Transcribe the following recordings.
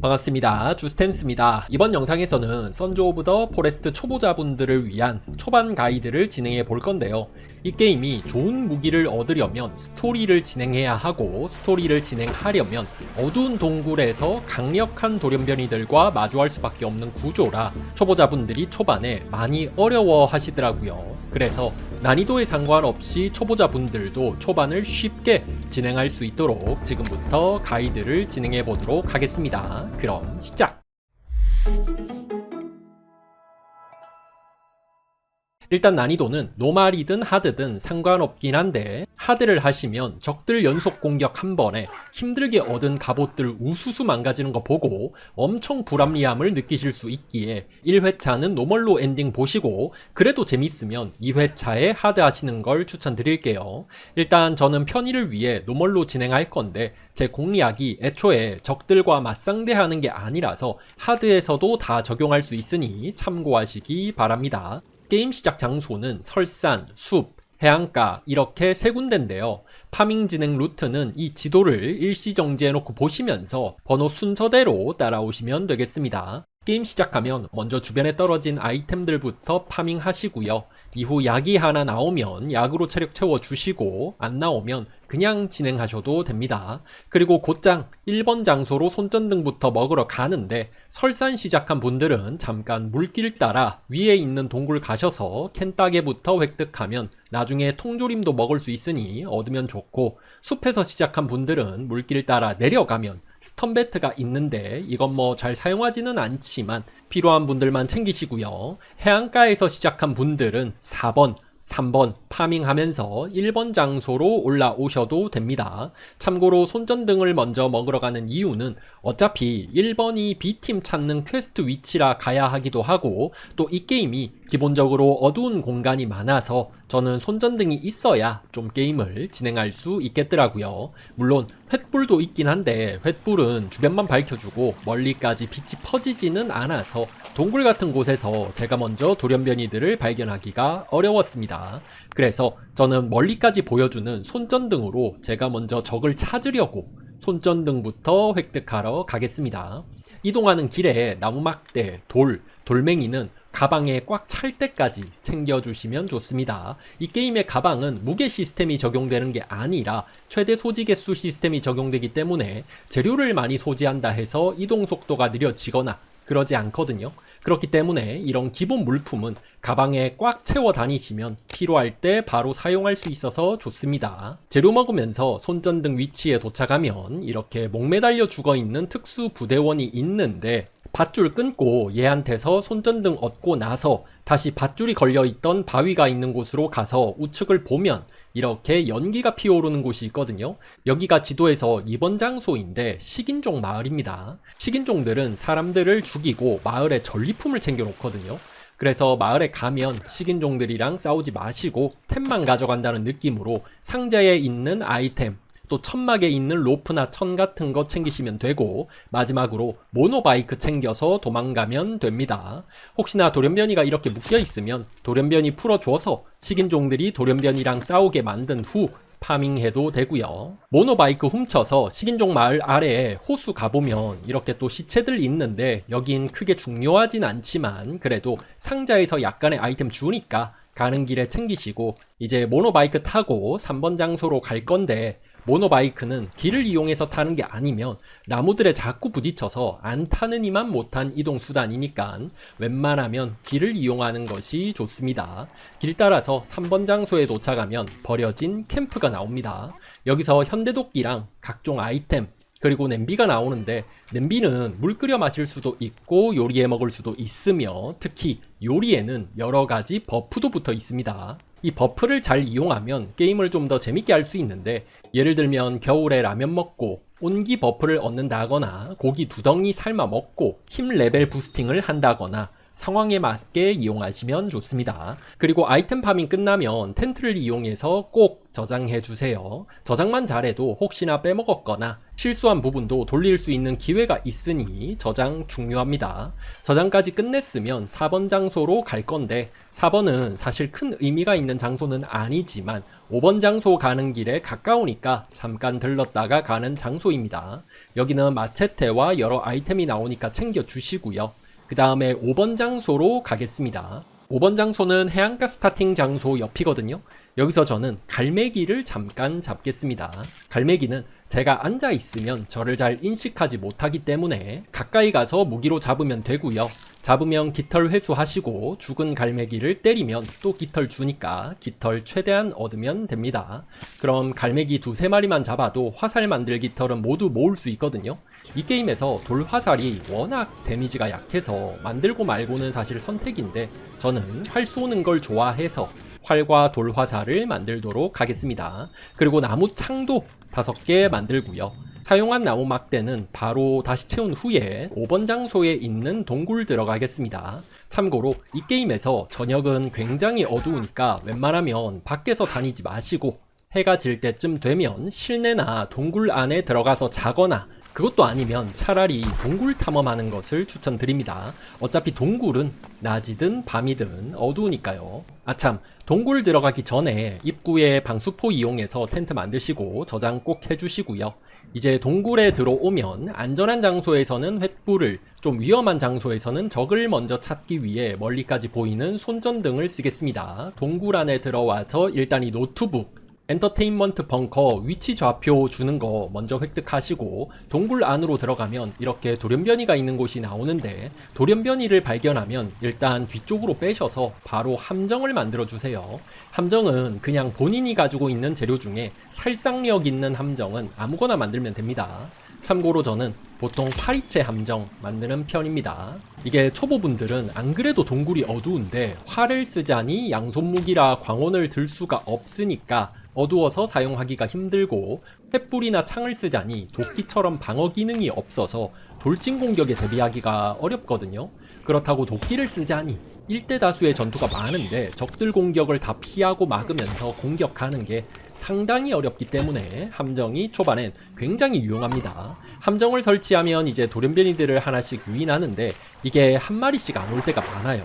반갑습니다. 주스텐스입니다. 이번 영상에서는 선즈 오브 더 포레스트 초보자분들을 위한 초반 가이드를 진행해 볼 건데요. 이 게임이 좋은 무기를 얻으려면 스토리를 진행해야 하고 스토리를 진행하려면 어두운 동굴에서 강력한 돌연변이들과 마주할 수밖에 없는 구조라 초보자분들이 초반에 많이 어려워 하시더라고요. 그래서 난이도에 상관없이 초보자분들도 초반을 쉽게 진행할 수 있도록 지금부터 가이드를 진행해 보도록 하겠습니다. 그럼 시작! 일단 난이도는 노말이든 하드든 상관없긴 한데 하드를 하시면 적들 연속 공격 한 번에 힘들게 얻은 갑옷들 우수수 망가지는 거 보고 엄청 불합리함을 느끼실 수 있기에 1회차는 노멀로 엔딩 보시고 그래도 재밌으면 2회차에 하드 하시는 걸 추천드릴게요. 일단 저는 편의를 위해 노멀로 진행할 건데 제 공략이 애초에 적들과 맞상대하는 게 아니라서 하드에서도 다 적용할 수 있으니 참고하시기 바랍니다. 게임 시작 장소는 설산, 숲, 해안가 이렇게 세 군데인데요. 파밍 진행 루트는 이 지도를 일시 정지해 놓고 보시면서 번호 순서대로 따라오시면 되겠습니다. 게임 시작하면 먼저 주변에 떨어진 아이템들부터 파밍 하시고요. 이후 약이 하나 나오면 약으로 체력 채워주시고 안 나오면 그냥 진행하셔도 됩니다. 그리고 곧장 1번 장소로 손전등부터 먹으러 가는데 설산 시작한 분들은 잠깐 물길 따라 위에 있는 동굴 가셔서 캔따개부터 획득하면 나중에 통조림도 먹을 수 있으니 얻으면 좋고 숲에서 시작한 분들은 물길 따라 내려가면 스턴배트가 있는데 이건 뭐 잘 사용하지는 않지만 필요한 분들만 챙기시고요. 해안가에서 시작한 분들은 4번, 3번 파밍하면서 1번 장소로 올라오셔도 됩니다. 참고로 손전등을 먼저 먹으러 가는 이유는 어차피 1번이 B팀 찾는 퀘스트 위치라 가야 하기도 하고 또 이 게임이 기본적으로 어두운 공간이 많아서 저는 손전등이 있어야 좀 게임을 진행할 수 있겠더라고요. 물론 횃불도 있긴 한데 횃불은 주변만 밝혀주고 멀리까지 빛이 퍼지지는 않아서 동굴 같은 곳에서 제가 먼저 돌연변이들을 발견하기가 어려웠습니다. 그래서 저는 멀리까지 보여주는 손전등으로 제가 먼저 적을 찾으려고 손전등부터 획득하러 가겠습니다. 이동하는 길에 나무막대, 돌, 돌멩이는 가방에 꽉 찰 때까지 챙겨주시면 좋습니다. 이 게임의 가방은 무게 시스템이 적용되는 게 아니라 최대 소지 개수 시스템이 적용되기 때문에 재료를 많이 소지한다 해서 이동 속도가 느려지거나 그러지 않거든요. 그렇기 때문에 이런 기본 물품은 가방에 꽉 채워 다니시면 필요할 때 바로 사용할 수 있어서 좋습니다. 재료 먹으면서 손전등 위치에 도착하면 이렇게 목매달려 죽어 있는 특수 부대원이 있는데 밧줄 끊고 얘한테서 손전등 얻고 나서 다시 밧줄이 걸려 있던 바위가 있는 곳으로 가서 우측을 보면 이렇게 연기가 피어오르는 곳이 있거든요. 여기가 지도에서 이번 장소인데 식인종 마을입니다. 식인종들은 사람들을 죽이고 마을에 전리품을 챙겨 놓거든요. 그래서 마을에 가면 식인종들이랑 싸우지 마시고 템만 가져간다는 느낌으로 상자에 있는 아이템 또 천막에 있는 로프나 천 같은 거 챙기시면 되고 마지막으로 모노바이크 챙겨서 도망가면 됩니다. 혹시나 돌연변이가 이렇게 묶여 있으면 돌연변이 풀어줘서 식인종들이 돌연변이랑 싸우게 만든 후 파밍해도 되고요. 모노바이크 훔쳐서 식인종 마을 아래에 호수 가보면 이렇게 또 시체들 있는데 여긴 크게 중요하진 않지만 그래도 상자에서 약간의 아이템 주니까 가는 길에 챙기시고 이제 모노바이크 타고 3번 장소로 갈 건데 모노바이크는 길을 이용해서 타는 게 아니면 나무들에 자꾸 부딪혀서 안 타느니만 못한 이동 수단이니까 웬만하면 길을 이용하는 것이 좋습니다. 길 따라서 3번 장소에 도착하면 버려진 캠프가 나옵니다. 여기서 현대도끼랑 각종 아이템 그리고 냄비가 나오는데 냄비는 물 끓여 마실 수도 있고 요리해 먹을 수도 있으며 특히 요리에는 여러 가지 버프도 붙어 있습니다. 이 버프를 잘 이용하면 게임을 좀 더 재밌게 할 수 있는데 예를 들면 겨울에 라면 먹고 온기 버프를 얻는다거나 고기 두 덩이 삶아 먹고 힘 레벨 부스팅을 한다거나 상황에 맞게 이용하시면 좋습니다. 그리고 아이템 파밍 끝나면 텐트를 이용해서 꼭 저장해 주세요. 저장만 잘해도 혹시나 빼먹었거나 실수한 부분도 돌릴 수 있는 기회가 있으니 저장 중요합니다. 저장까지 끝냈으면 4번 장소로 갈 건데 4번은 사실 큰 의미가 있는 장소는 아니지만 5번 장소 가는 길에 가까우니까 잠깐 들렀다가 가는 장소입니다. 여기는 마체테와 여러 아이템이 나오니까 챙겨 주시고요. 그 다음에 5번 장소로 가겠습니다. 5번 장소는 해안가 스타팅 장소 옆이거든요. 여기서 저는 갈매기를 잠깐 잡겠습니다. 갈매기는 제가 앉아 있으면 저를 잘 인식하지 못하기 때문에 가까이 가서 무기로 잡으면 되고요. 잡으면 깃털 회수하시고 죽은 갈매기를 때리면 또 깃털 주니까 깃털 최대한 얻으면 됩니다. 그럼 갈매기 두세 마리만 잡아도 화살 만들 깃털은 모두 모을 수 있거든요. 이 게임에서 돌 화살이 워낙 데미지가 약해서 만들고 말고는 사실 선택인데 저는 활 쏘는 걸 좋아해서 활과 돌 화살을 만들도록 하겠습니다. 그리고 나무 창도 5개 만들고요. 사용한 나무 막대는 바로 다시 채운 후에 5번 장소에 있는 동굴 들어가겠습니다. 참고로 이 게임에서 저녁은 굉장히 어두우니까 웬만하면 밖에서 다니지 마시고 해가 질 때쯤 되면 실내나 동굴 안에 들어가서 자거나 그것도 아니면 차라리 동굴 탐험하는 것을 추천드립니다. 어차피 동굴은 낮이든 밤이든 어두우니까요. 아참, 동굴 들어가기 전에 입구에 방수포 이용해서 텐트 만드시고 저장 꼭 해주시고요. 이제 동굴에 들어오면 안전한 장소에서는 횃불을, 좀 위험한 장소에서는 적을 먼저 찾기 위해 멀리까지 보이는 손전등을 쓰겠습니다. 동굴 안에 들어와서 일단 이 노트북, 엔터테인먼트 벙커 위치 좌표 주는 거 먼저 획득하시고 동굴 안으로 들어가면 이렇게 돌연변이가 있는 곳이 나오는데 돌연변이를 발견하면 일단 뒤쪽으로 빼셔서 바로 함정을 만들어 주세요. 함정은 그냥 본인이 가지고 있는 재료 중에 살상력 있는 함정은 아무거나 만들면 됩니다. 참고로 저는 보통 파리채 함정 만드는 편입니다. 이게 초보분들은 안 그래도 동굴이 어두운데 활을 쓰자니 양손무기라 광원을 들 수가 없으니까 어두워서 사용하기가 힘들고 횃불이나 창을 쓰자니 도끼처럼 방어 기능이 없어서 돌진 공격에 대비하기가 어렵거든요. 그렇다고 도끼를 쓰자니 1대 다수의 전투가 많은데 적들 공격을 다 피하고 막으면서 공격하는 게 상당히 어렵기 때문에 함정이 초반엔 굉장히 유용합니다. 함정을 설치하면 이제 돌연변이들을 하나씩 유인하는데 이게 한 마리씩 안 올 때가 많아요.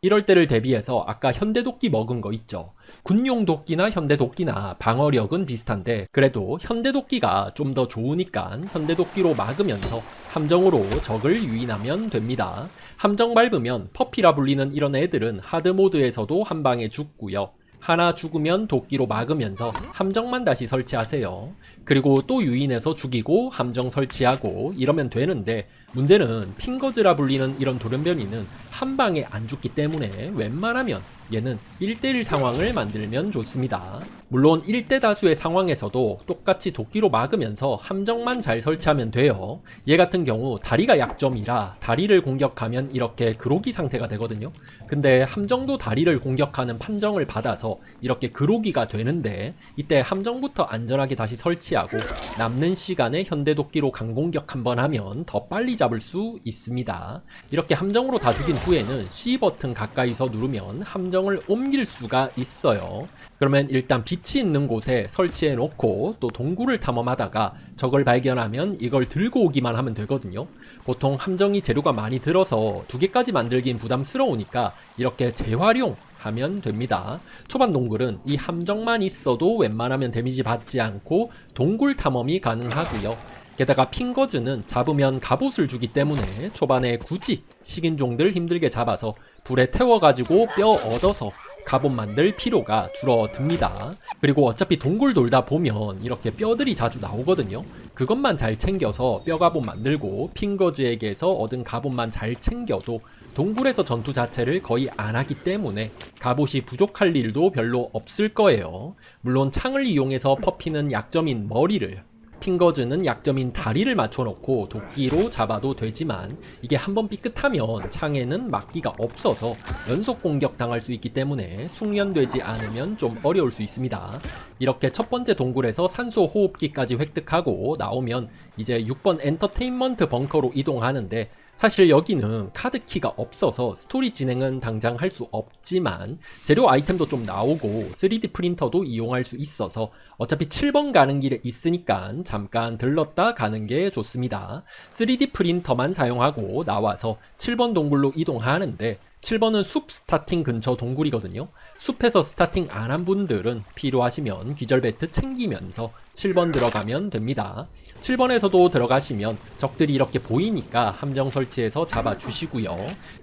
이럴 때를 대비해서 아까 현대도끼 먹은 거 있죠. 군용 도끼나 현대 도끼나 방어력은 비슷한데 그래도 현대 도끼가 좀 더 좋으니까 현대 도끼로 막으면서 함정으로 적을 유인하면 됩니다. 함정 밟으면 퍼피라 불리는 이런 애들은 하드 모드에서도 한 방에 죽고요. 하나 죽으면 도끼로 막으면서 함정만 다시 설치하세요. 그리고 또 유인해서 죽이고 함정 설치하고 이러면 되는데 문제는 핑거즈라 불리는 이런 돌연변이는 한 방에 안 죽기 때문에 웬만하면 얘는 1대1 상황을 만들면 좋습니다. 물론 1대 다수의 상황에서도 똑같이 도끼로 막으면서 함정만 잘 설치하면 돼요. 얘 같은 경우 다리가 약점이라 다리를 공격하면 이렇게 그로기 상태가 되거든요. 근데 함정도 다리를 공격하는 판정을 받아서 이렇게 그로기가 되는데 이때 함정부터 안전하게 다시 설치하고 남는 시간에 현대 도끼로 강공격 한번 하면 더 빨리 잡을 수 있습니다. 이렇게 함정으로 다 죽인 후에는 C 버튼 가까이서 누르면 함정을 옮길 수가 있어요. 그러면 일단 빛이 있는 곳에 설치해 놓고 또 동굴을 탐험하다가 적을 발견하면 이걸 들고 오기만 하면 되거든요. 보통 함정이 재료가 많이 들어서 두 개까지 만들긴 부담스러우니까 이렇게 재활용 하면 됩니다. 초반 동굴은 이 함정만 있어도 웬만하면 데미지 받지 않고 동굴 탐험이 가능하고요. 게다가 핑거즈는 잡으면 갑옷을 주기 때문에 초반에 굳이 식인종들 힘들게 잡아서 불에 태워가지고 뼈 얻어서 갑옷 만들 필요가 줄어듭니다. 그리고 어차피 동굴 돌다 보면 이렇게 뼈들이 자주 나오거든요. 그것만 잘 챙겨서 뼈 갑옷 만들고 핑거즈에게서 얻은 갑옷만 잘 챙겨도 동굴에서 전투 자체를 거의 안 하기 때문에 갑옷이 부족할 일도 별로 없을 거예요. 물론 창을 이용해서 퍼피는 약점인 머리를 핑거즈는 약점인 다리를 맞춰놓고 도끼로 잡아도 되지만 이게 한번 삐끗하면 창에는 막기가 없어서 연속 공격 당할 수 있기 때문에 숙련되지 않으면 좀 어려울 수 있습니다. 이렇게 첫 번째 동굴에서 산소 호흡기까지 획득하고 나오면 이제 6번 엔터테인먼트 벙커로 이동하는데 사실 여기는 카드 키가 없어서 스토리 진행은 당장 할 수 없지만 재료 아이템도 좀 나오고 3D 프린터도 이용할 수 있어서 어차피 7번 가는 길에 있으니까 잠깐 들렀다 가는 게 좋습니다. 3D 프린터만 사용하고 나와서 7번 동굴로 이동하는데 7번은 숲 스타팅 근처 동굴이거든요. 숲에서 스타팅 안 한 분들은 필요하시면 기절 배트 챙기면서 7번 들어가면 됩니다. 7번에서도 들어가시면 적들이 이렇게 보이니까 함정 설치해서 잡아주시고요.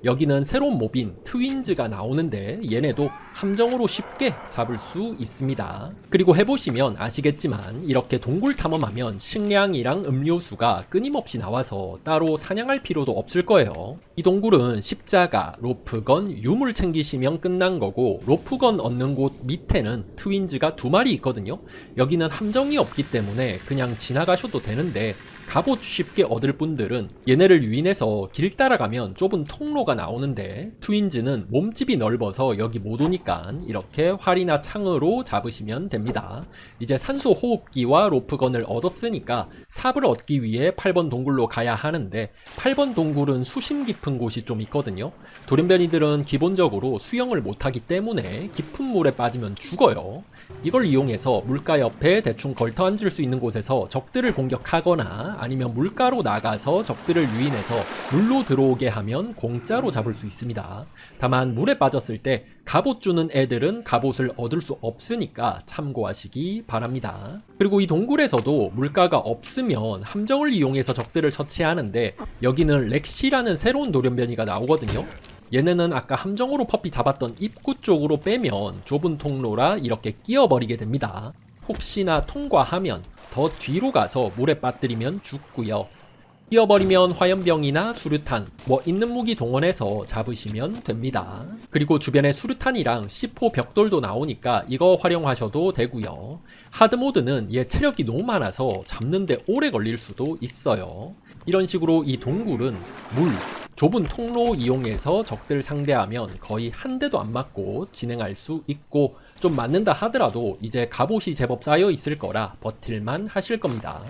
여기는 새로운 모빈 트윈즈가 나오는데 얘네도 함정으로 쉽게 잡을 수 있습니다. 그리고 해보시면 아시겠지만 이렇게 동굴 탐험하면 식량이랑 음료수가 끊임없이 나와서 따로 사냥할 필요도 없을 거예요. 이 동굴은 십자가, 로프건, 유물 챙기시면 끝난 거고 로프건 얻는 곳 밑에는 트윈즈가 두 마리 있거든요. 여기는 함정이 없기 때문에 그냥 지나가셔도 되는데 갑옷 쉽게 얻을 분들은 얘네를 유인해서 길 따라가면 좁은 통로가 나오는데 트윈즈는 몸집이 넓어서 여기 못 오니까 이렇게 활이나 창으로 잡으시면 됩니다. 이제 산소 호흡기와 로프건을 얻었으니까 삽을 얻기 위해 8번 동굴로 가야 하는데 8번 동굴은 수심 깊은 곳이 좀 있거든요. 돌연변이들은 기본적으로 수영을 못하기 때문에 깊은 물에 빠지면 죽어요. 이걸 이용해서 물가 옆에 대충 걸터 앉을 수 있는 곳에서 적들을 공격하거나 아니면 물가로 나가서 적들을 유인해서 물로 들어오게 하면 공짜로 잡을 수 있습니다. 다만 물에 빠졌을 때 갑옷 주는 애들은 갑옷을 얻을 수 없으니까 참고하시기 바랍니다. 그리고 이 동굴에서도 물가가 없으면 함정을 이용해서 적들을 처치하는데 여기는 렉시라는 새로운 돌연변이가 나오거든요. 얘네는 아까 함정으로 퍼피 잡았던 입구 쪽으로 빼면 좁은 통로라 이렇게 끼어버리게 됩니다. 혹시나 통과하면 더 뒤로 가서 물에 빠뜨리면 죽고요. 끼어버리면 화염병이나 수류탄, 뭐 있는 무기 동원해서 잡으시면 됩니다. 그리고 주변에 수류탄이랑 C4 벽돌도 나오니까 이거 활용하셔도 되고요. 하드모드는 얘 체력이 너무 많아서 잡는데 오래 걸릴 수도 있어요. 이런 식으로 이 동굴은 물, 좁은 통로 이용해서 적들 상대하면 거의 한 대도 안 맞고 진행할 수 있고 좀 맞는다 하더라도 이제 갑옷이 제법 쌓여 있을 거라 버틸만 하실 겁니다.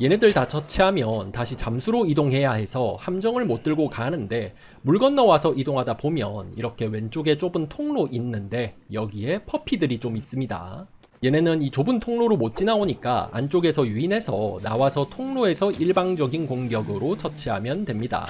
얘네들 다 처치하면 다시 잠수로 이동해야 해서 함정을 못 들고 가는데 물 건너와서 이동하다 보면 이렇게 왼쪽에 좁은 통로 있는데 여기에 퍼피들이 좀 있습니다. 얘네는 이 좁은 통로로 못 지나오니까 안쪽에서 유인해서 나와서 통로에서 일방적인 공격으로 처치하면 됩니다.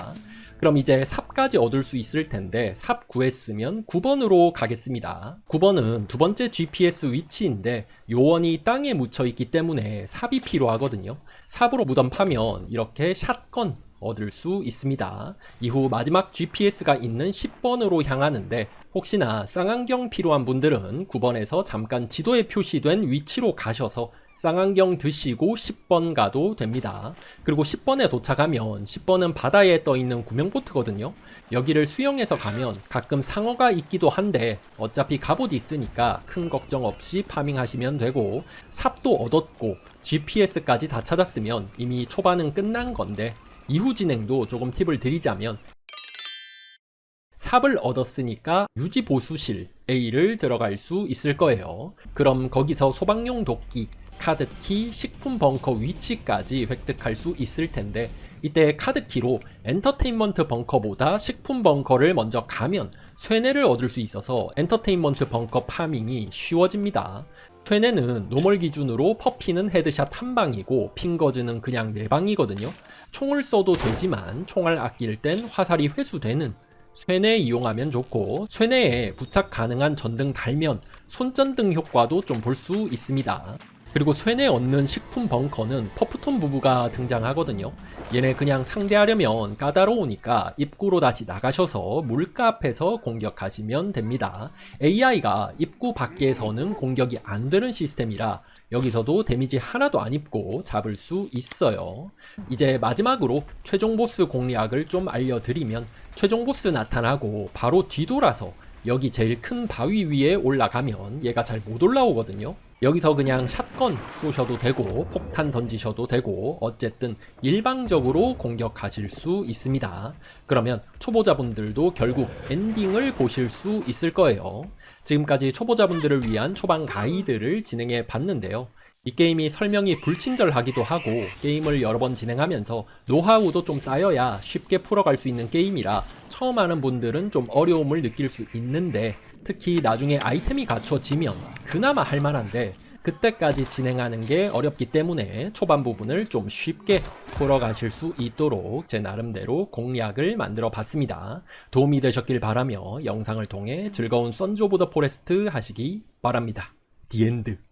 그럼 이제 삽까지 얻을 수 있을 텐데 삽 구했으면 9번으로 가겠습니다. 9번은 두 번째 GPS 위치인데 요원이 땅에 묻혀 있기 때문에 삽이 필요하거든요. 삽으로 무덤 파면 이렇게 샷건 얻을 수 있습니다. 이후 마지막 GPS가 있는 10번으로 향하는데 혹시나 쌍안경 필요한 분들은 9번에서 잠깐 지도에 표시된 위치로 가셔서 쌍안경 드시고 10번 가도 됩니다. 그리고 10번에 도착하면 10번은 바다에 떠 있는 구명보트거든요. 여기를 수영해서 가면 가끔 상어가 있기도 한데 어차피 갑옷이 있으니까 큰 걱정 없이 파밍하시면 되고 삽도 얻었고 GPS까지 다 찾았으면 이미 초반은 끝난 건데 이후 진행도 조금 팁을 드리자면 삽을 얻었으니까 유지 보수실 A를 들어갈 수 있을 거예요. 그럼 거기서 소방용 도끼, 카드키, 식품 벙커 위치까지 획득할 수 있을 텐데 이때 카드키로 엔터테인먼트 벙커보다 식품 벙커를 먼저 가면 쇠뇌를 얻을 수 있어서 엔터테인먼트 벙커 파밍이 쉬워집니다. 쇠뇌는 노멀 기준으로 퍼피는 헤드샷 한 방이고 핑거즈는 그냥 네 방이거든요. 총을 써도 되지만 총알 아낄 땐 화살이 회수되는 쇠뇌 이용하면 좋고 쇠뇌에 부착 가능한 전등 달면 손전등 효과도 좀 볼 수 있습니다. 그리고 쇠뇌 얻는 식품 벙커는 퍼프톤 부부가 등장하거든요. 얘네 그냥 상대하려면 까다로우니까 입구로 다시 나가셔서 물가 앞에서 공격하시면 됩니다. AI가 입구 밖에서는 공격이 안 되는 시스템이라 여기서도 데미지 하나도 안 입고 잡을 수 있어요. 이제 마지막으로 최종 보스 공략을 좀 알려드리면 최종 보스 나타나고 바로 뒤돌아서 여기 제일 큰 바위 위에 올라가면 얘가 잘 못 올라오거든요. 여기서 그냥 샷건 쏘셔도 되고 폭탄 던지셔도 되고 어쨌든 일방적으로 공격하실 수 있습니다. 그러면 초보자분들도 결국 엔딩을 보실 수 있을 거예요. 지금까지 초보자분들을 위한 초반 가이드를 진행해 봤는데요. 이 게임이 설명이 불친절하기도 하고 게임을 여러 번 진행하면서 노하우도 좀 쌓여야 쉽게 풀어갈 수 있는 게임이라 처음 하는 분들은 좀 어려움을 느낄 수 있는데 특히 나중에 아이템이 갖춰지면 그나마 할만한데 그때까지 진행하는 게 어렵기 때문에 초반 부분을 좀 쉽게 풀어가실 수 있도록 제 나름대로 공략을 만들어 봤습니다. 도움이 되셨길 바라며 영상을 통해 즐거운 선즈 오브 더 포레스트 하시기 바랍니다. 디엔드